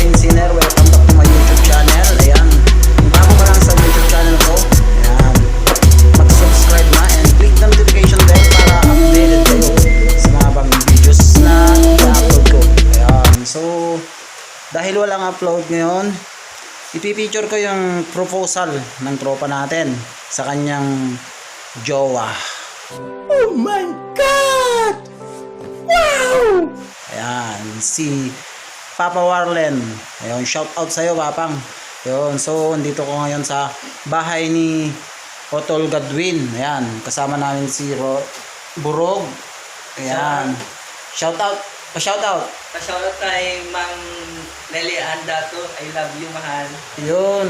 Austin Sinner. Welcome back to my YouTube channel. Ayan. Bago ka lang sa YouTube channel ko, ayan. Mag-subscribe na and click the notification bell para updated kayo sa mga bagong videos na i-upload ko. Ayan. So, dahil walang upload ngayon, ipipicture ko yung proposal ng tropa natin sa kanyang jowa. Oh my God! Wow! Ayan, si Papa Warlen. Ayun, shout out sa'yo, Papang. Ayun, so, andito ko ngayon sa bahay ni Otol Gadwin. Ayan, kasama namin si Ro Burog. Ayan. Shout out. Pa-shout out. Pa-shoutout kay Ma'am Nelly Andato. I love you, mahal. Yun.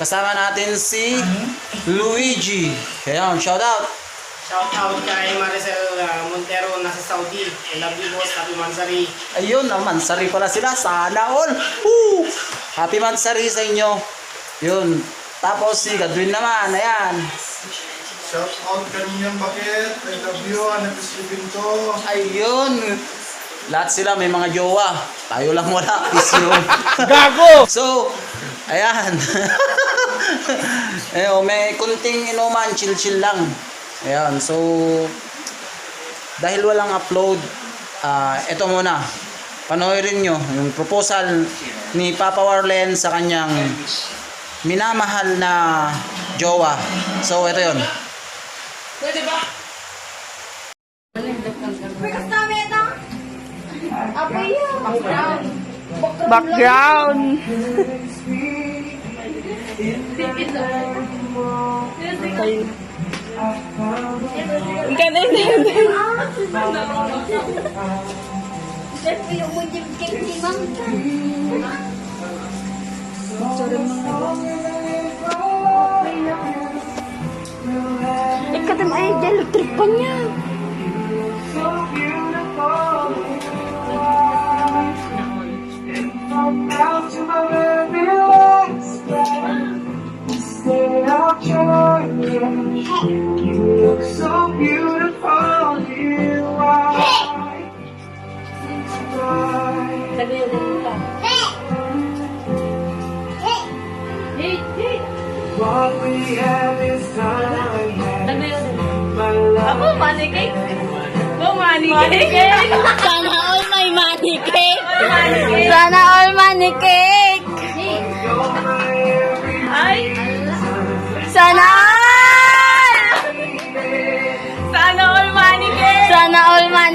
Kasama natin si Luigi. Ayan, shout out. Shout out kay Maricel uh, Montero nasa Saudi. I love you boss, happy Mansari. Ayun, naman, sari pala sila. Sana all. Woo! Happy Mansari sa inyo. Yun. Tapos si Gadwin naman. Ayan. Shout out kaninyang bakit. I love you. Anak isipin ko. Ayun. Lahat sila may mga jowa. Tayo lang wala. Yun. Gago! So, ayan. Ayun, may kunting inuman. Chill-chill lang. Ayan. So, dahil walang upload, ah ito muna. Panoorin nyo yung proposal ni Papa Warlen sa kanyang minamahal na jowa. So, ito yon. Background. Ang ganda yun. Ikaw ay dalo trip pa niya. You look so beautiful. What we have is time. My love. Ako, money cake. Ako, money cake.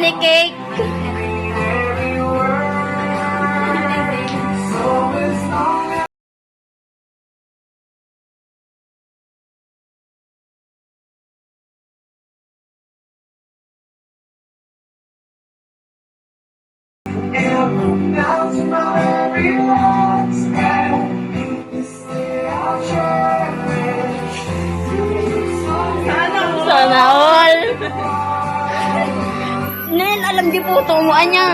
All money cake. Nen, alam di po tumuan niya.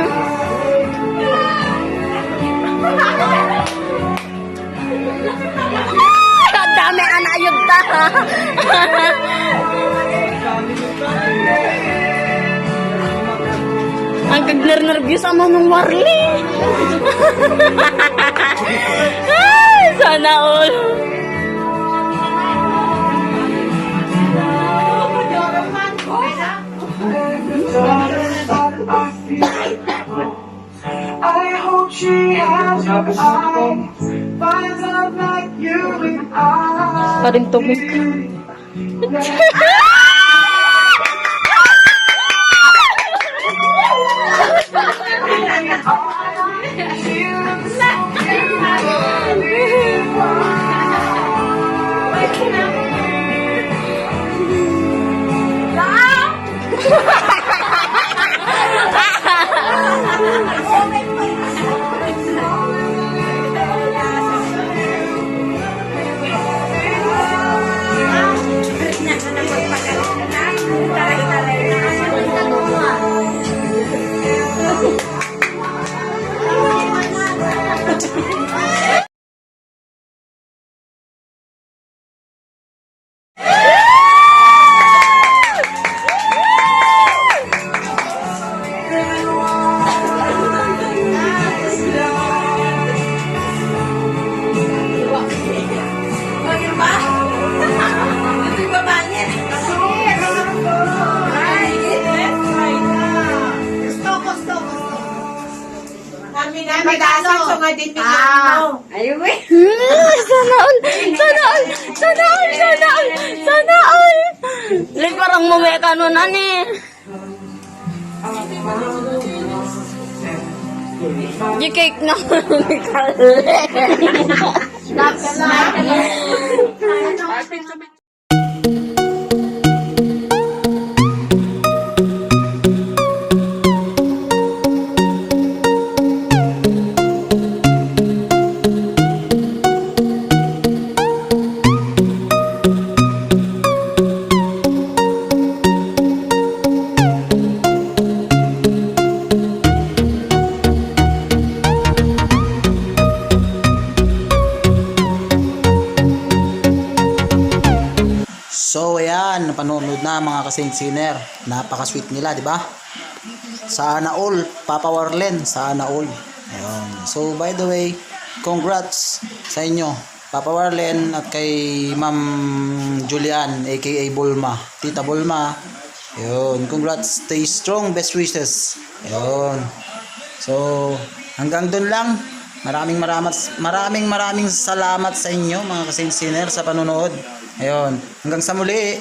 Ang dami anayog ta. Ang kagner-nervyos ama nung Warli. Sana all. I hope she has your eyes, finds love like you and I. Paring tumik. Kami na mag-asal so nga din mo. Hmm, sana all. Sana all. Sana all. Sana all. Sana all. Like parang mumaya ka nun, ani. Yung cake na ni So ayan, napanonood na mga kasing sinner. Napaka-sweet nila, di ba? Sana all, Papa Warlen, sana all. Ayun. So by the way, congrats sa inyo. Papa Warlen at kay Ma'am Julian aka Bulma. Tita Bulma. Ayun, congrats. Stay strong, best wishes. Ayun. So, hanggang doon lang. Maraming maraming maraming maraming salamat sa inyo mga kasing sinner sa panonood. Ayun, hanggang sa muli.